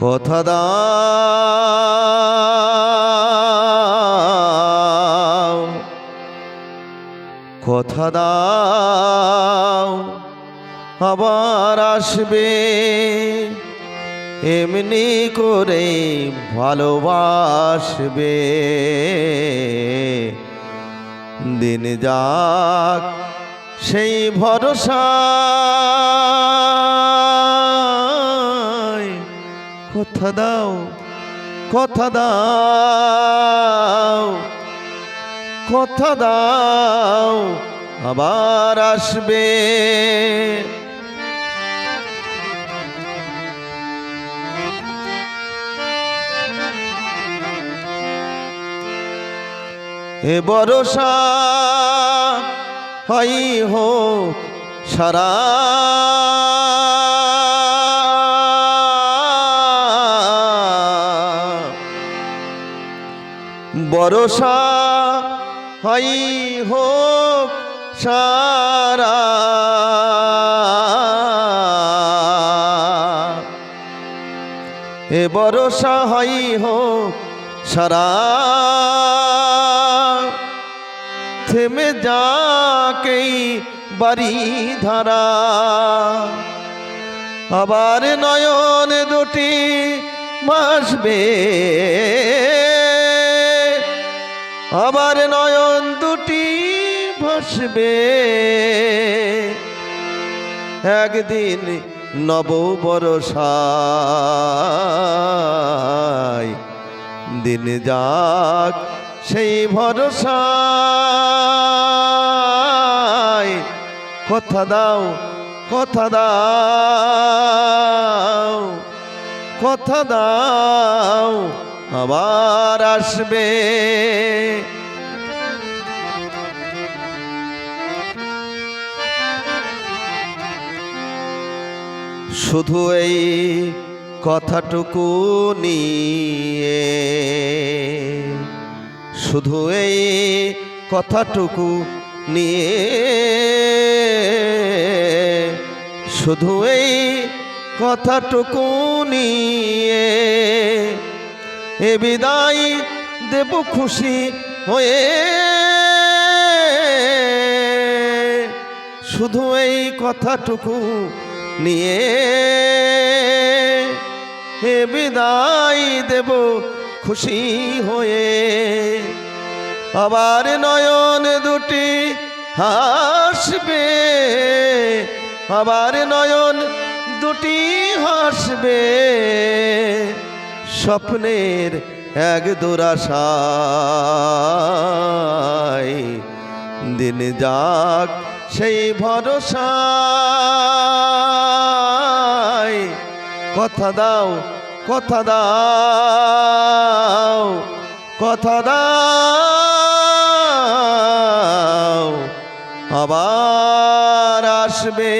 কথা দাও কথা দাও আবার আসবে। এমনি করে ভালোবাসবে। দিন যাক সেই ভরসা। কথা দাও কথা দাও কথা দাও আবার আসবে। এ ভরসা হয় হোক সারা ভরসা হয় হোক সারা। এ ভরসা হয় হোক সারা। থেমে যাকেই বাড়ি ধারা। আবার নয়ন দুটি মাসবে আবার নয়ন দুটি ভাসবে। একদিন নব বরসায় দিন যাক সেই ভরসায়। কথা দাও কথা দাও কথা দাও। আবার আসবে। শুধু এই কথাটুকু নিয়ে শুধু এই কথাটুকু নিয়ে শুধু এই কথাটুকু নিয়ে এ বিদায় দেব খুশি হয়ে। শুধু এই কথাটুকু নিয়ে হে বিদায় দেব খুশি হয়ে। আবার নয়ন দুটি হাসবে, আবার নয়ন দুটি হাসবে। স্বপ্নের এক দুরাশায়। দিন যাক সেই ভরসায়। কথা দাও কথা দাও কথা দাও। আবার আসবে।